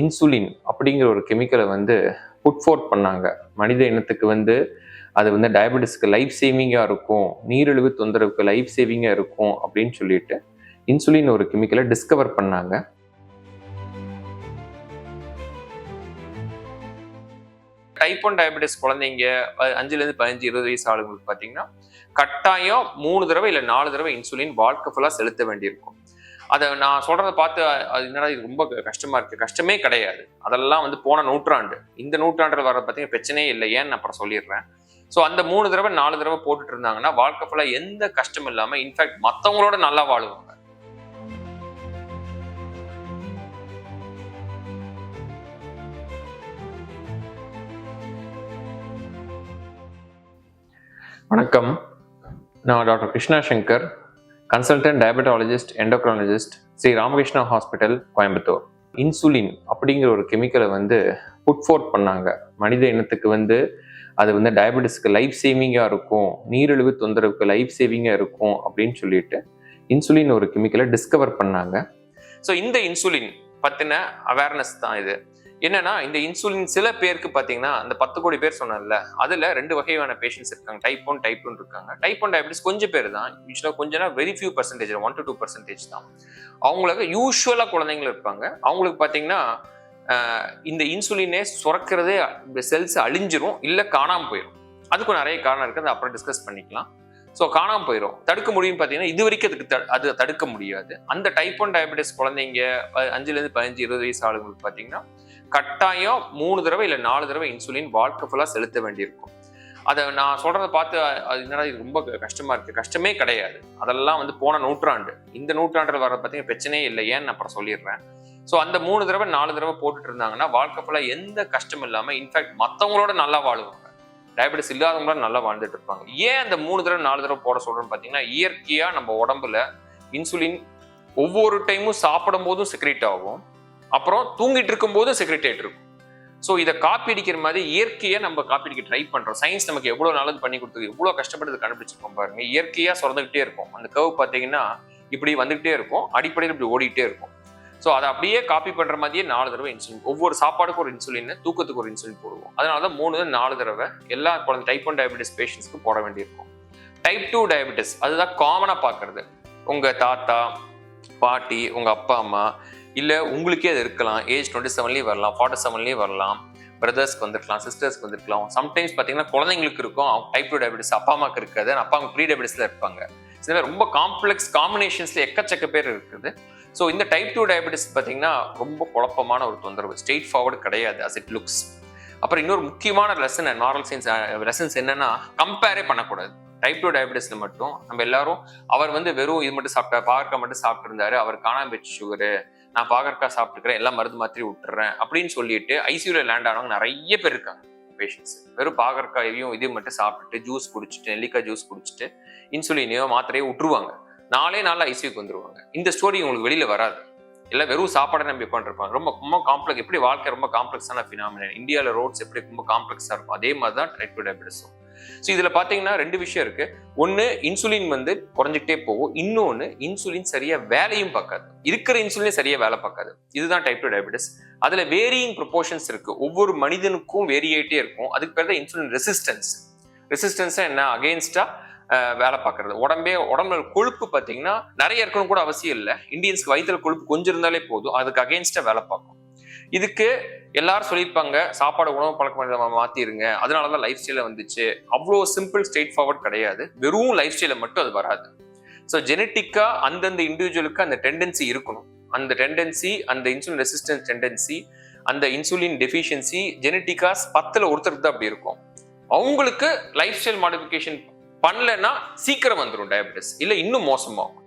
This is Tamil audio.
இன்சுலின் அப்படிங்கிற ஒரு கெமிக்கலை வந்து புட் ஃபோர்ட் பண்ணாங்க. மனித இனத்துக்கு வந்து அது வந்து டயபெட்டிஸ்க்கு லைஃப் சேவிங்காக இருக்கும். நீரிழிவு தொந்தரவுக்கு லைஃப் சேவிங்காக இருக்கும் அப்படின்னு சொல்லிட்டு இன்சுலின் ஒரு கெமிக்கலை டிஸ்கவர் பண்ணாங்க. டைப் ஒன் டயபெட்டிஸ் குழந்தைங்க அஞ்சுலேருந்து பதினஞ்சு இருபது வயசு ஆளுங்களுக்கு பார்த்தீங்கன்னா கட்டாயம் மூணு தடவை இல்லை நாலு தடவை இன்சுலின் வாழ்க்கை ஃபுல்லாக செலுத்த வேண்டியிருக்கும். அதை நான் சொல்றதை பார்த்து அது என்னடா இது ரொம்ப க- கஷ்டமா இருக்கு. கஷ்டமே கிடையாது. அதெல்லாம் வந்து போன நூற்றாண்டு. இந்த நூற்றாண்டில் வர பார்த்தீங்கன்னா பிரச்சனையே இல்லை. ஏன்னு அப்புறம் சொல்லிடுறேன். ஸோ அந்த மூணு தடவை நாலு தடவை போட்டுட்டு இருந்தாங்கன்னா வாழ்க்கை ஃபுல்லாக எந்த கஷ்டம் இல்லாமல் இன்ஃபேக்ட் மற்றவங்களோட நல்லா வாழுவாங்க. வணக்கம். நான் doctor Krishna Shankar. Consultant diabetologist endocrinologist Shri Ramakrishna hospital Coimbatore. Insulin அப்படிங்கிற ஒரு கெமிக்கலை வந்து புட் ஃபோர்ட் பண்ணாங்க. மனித இனத்துக்கு வந்து அது வந்து டயபெட்டிஸ்க்கு லைஃப் சேவிங்காக இருக்கும். நீரிழிவு தொந்தரவுக்கு லைஃப் சேவிங்காக இருக்கும் அப்படின்னு சொல்லிட்டு இன்சுலின் ஒரு கெமிக்கலை டிஸ்கவர் பண்ணாங்க. ஸோ இந்த இன்சுலின் பற்றின அவேர்னஸ் தான் இது. என்னன்னா இந்த இன்சுலின் சில பேருக்கு பார்த்தீங்கன்னா அந்த பத்து கோடி பேர் சொன்னல அதில் ரெண்டு வகையான பேஷண்ட்ஸ் இருக்காங்க. டைப் ஒன் டைப் டூன் இருக்காங்க. டைப் ஒன் டயபிட்டிஸ் கொஞ்சம் பேர் தான். யூஸ்வலாக கொஞ்சம்னா very few percentage one to two percentage தான். அவங்களுக்கு யூஸ்வலாக குழந்தைங்க இருப்பாங்க. அவங்களுக்கு பார்த்தீங்கன்னா இந்த இன்சுலினே சுரக்கிறதே செல்ஸ் அழிஞ்சிரும் இல்லை காணாமல் போயிடும் அதுக்கும் நிறைய காரணம் இருக்குது அதை அப்புறம் டிஸ்கஸ் பண்ணிக்கலாம். ஸோ காணாமல் போயிடும் தடுக்க முடியும் பார்த்தீங்கன்னா இது வரைக்கும் அதுக்கு த- அது தடுக்க முடியாது. அந்த டைப் ஒன் டயபிட்டிஸ் குழந்தைங்க அஞ்சுலேருந்து பதினஞ்சு இருபது வயசு ஆளுங்களுக்கு பார்த்தீங்கன்னா கட்டாயம் மூணு தடவை இல்லை நாலு தடவை இன்சுலின் வாழ்க்கை ஃபுல்லாக செலுத்த வேண்டியிருக்கும். அதை நான் சொல்கிறத பார்த்து அது என்னடா இது ரொம்ப க- இருக்குது கஷ்டமே கிடையாது. அதெல்லாம் வந்து போன நூற்றாண்டு. இந்த நூற்றாண்டில் வர பார்த்தீங்கன்னா பிரச்சனையே இல்லை. ஏன்னு நான் அப்புறம் சொல்லிடுறேன். ஸோ அந்த மூணு தடவை நாலு தடவை போட்டுட்டு இருந்தாங்கன்னா வாழ்க்கை ஃபுல்லாக எந்த கஷ்டமும் இல்லாமல் இன்ஃபேக்ட் மற்றவங்களோட நல்லா வாழுவாங்க. டயபெட்டிஸ் இல்லாதவங்களோட நல்லா வாழ்ந்துட்டு இருப்பாங்க. ஏன் அந்த மூணு தடவை நாலு தடவை போட சொல்கிறேன்னு பார்த்தீங்கன்னா இயற்கையாக நம்ம உடம்புல இன்சுலின் ஒவ்வொரு டைமும் சாப்பிடும் போதும் செக்ரேட் ஆகும். அப்புறம் தூங்கிட்டு இருக்கும்போது செக்ரட்டேட் இருக்கும். ஸோ இதை காப்பி அடிக்கிற மாதிரி இயற்கையை நம்ம காப்பி அடிக்க ட்ரை பண்ணுறோம் சயின்ஸ் நமக்கு எவ்வளோ நல்லது பண்ணி கொடுத்து எவ்வளோ கஷ்டப்பட்டு கண்டுபிடிச்சிருக்கோம் பாருங்க. இயற்கையாக சுரந்துக்கிட்டே இருக்கும். அந்த கவ் பார்த்தீங்கன்னா இப்படி வந்துகிட்டே இருக்கும். அடிப்படையில் இப்படி ஓடிட்டே இருக்கும். ஸோ அதை அப்படியே காப்பி பண்ணுற மாதிரியே நாலு தடவை இன்சுலின் ஒவ்வொரு சாப்பாடுக்கு ஒரு இன்சுலின் தூக்கத்துக்கு ஒரு இன்சுலின் போடுவோம். அதனால தான் மூணு நாலு தடவை எல்லா குழந்தை டைப் ஒன் டயபெட்டிஸ் பேஷண்ட்ஸ்க்கு போட வேண்டியிருக்கும். டைப் டூ டயபெட்டிஸ் அதுதான் காமனாக பார்க்கறது. உங்கள் தாத்தா பாட்டி உங்கள் அப்பா அம்மா இல்லை உங்களுக்கே அது இருக்கலாம். ஏஜ் டுவெண்ட்டி செவன்லேயும் வரலாம் ஃபார்ட்டி செவன்லேயும் வரலாம் பிரதர்ஸ்க்கு வந்திருக்கலாம் சிஸ்டர்ஸ்க்கு வந்திருக்கலாம். சம்டைம்ஸ் பார்த்தீங்கன்னா குழந்தைங்களுக்கு இருக்கும். டைப் டூ டயபிட்டிஸ் அப்பா அம்மாக்கு இருக்காது. அப்பா அவங்க ப்ரீ டயபிட்டிஸில் இருப்பாங்க. சில பேர் ரொம்ப காம்ப்ளெக்ஸ் காம்பினேஷன்ஸில் எக்கச்சக்க பேர் இருக்குது. ஸோ இந்த டைப் டூ டயபிட்டிஸ் பார்த்தீங்கன்னா ரொம்ப குழப்பமான ஒரு தொந்தரவு. ஸ்ட்ரெயிட் ஃபார்வர்டு கிடையாது அஸ் இட் லுக்ஸ் அப்புறம் இன்னொரு முக்கியமான லெசன் நார்மல் சயின்ஸ் லெசன்ஸ் என்னன்னா கம்பேரே பண்ணக்கூடாது. டைப் டூ டயபிட்டிஸ்ல மட்டும். நம்ம எல்லாரும் அவர் வந்து வெறும் இது மட்டும் சாப்பிட்டா பார்க்க மட்டும் சாப்பிட்டு இருந்தாரு அவர் காணாம சுகரு நான் பாகற்காய் சாப்பிட்டுக்கிறேன் எல்லாம் மருந்து மாத்திரி விட்டுறேன் அப்படின்னு சொல்லிட்டு ஐசியூல லேண்ட் ஆனவங்க நிறைய பேர் இருக்காங்க பேஷண்ட்ஸ் வெறும் பாகற்காயையும் இது மட்டும் சாப்பிட்டுட்டு ஜூஸ் குடிச்சிட்டு நெல்லிக்காய் ஜூஸ் குடிச்சிட்டு இன்சுலினையோ மாத்திரையோ விட்டுருவாங்க. நாளே நாளில் ஐசியூக்கு வந்துருவாங்க. இந்த ஸ்டோரி உங்களுக்கு வெளியில வராது. இல்லை வெறும் சாப்பாடை நம்பி உட்காந்துருப்பாங்க ரொம்ப ரொம்ப காம்ப்ளெக்ஸ் எப்படி வாழ்க்கை ரொம்ப காம்ப்ளெக்ஸான ஃபினாமினன் இந்தியாவில் ரோட்ஸ் எப்படி ரொம்ப காம்ப்ளெக்ஸாக இருக்கும். அதே மாதிரி தான் டைப் டூ டயபிட்டிஸும் ஸோ இதில் பார்த்தீங்கன்னா ரெண்டு விஷயம் இருக்கு. ஒன்று இன்சுலின் வந்து குறைஞ்சிக்கிட்டே போகும். இன்னொன்று இன்சுலின் சரியா வேலையும் பார்க்காது. இருக்கிற இன்சுலின் சரியா வேலை பார்க்காது. இதுதான் டைப் டூ டயபிட்டிஸ் அதில் வேரியிங் ப்ரொபோர்ஷன்ஸ் இருக்கு. ஒவ்வொரு மனிதனுக்கும் வேரியாயிட்டே இருக்கும். அதுக்கு பேர் தான் இன்சுலின் ரெசிஸ்டன்ஸ் ரெசிஸ்டன்ஸா என்ன? அகெயின்ஸ்டா வேலை பார்க்கறது. உடம்பே உடம்புல கொழுப்பு பார்த்தீங்கன்னா நிறைய இருக்கணும் கூட அவசியம் இல்லை. இந்தியன்ஸ்க்கு வயிற்றுல கொழுப்பு கொஞ்சம் இருந்தாலே போதும். அதுக்கு அகெயின்ஸ்டா வேலை பார்க்கும். இதுக்கு எல்லாரும் சொல்லியிருப்பாங்க சாப்பாடு உணவு பழக்க மாத்திருங்க. அதனால தான் லைஃப் ஸ்டைல வந்துச்சு. அவ்வளோ சிம்பிள் ஸ்ட்ரெயிட் ஃபார்வர்ட் கிடையாது. வெறும் லைஃப் ஸ்டைல மட்டும் அது வராது. ஸோ ஜெனட்டிக்காக அந்தந்த இண்டிவிஜுவலுக்கு அந்த டெண்டன்சி இருக்கணும். அந்த டெண்டன்சி அந்த இன்சுலின் ரெசிஸ்டன்ஸ் டெண்டன்சி அந்த இன்சுலின் டெஃபிஷியன்சி ஜெனட்டிக்கா பத்தில் ஒருத்தருக்கு தான் அப்படி இருக்கும். அவங்களுக்கு லைஃப் ஸ்டைல் மாடிஃபிகேஷன் பண்ணலன்னா சீக்கிரம் வந்துடும் டயபெட்டிஸ் இல்லை இன்னும் மோசமாகும்.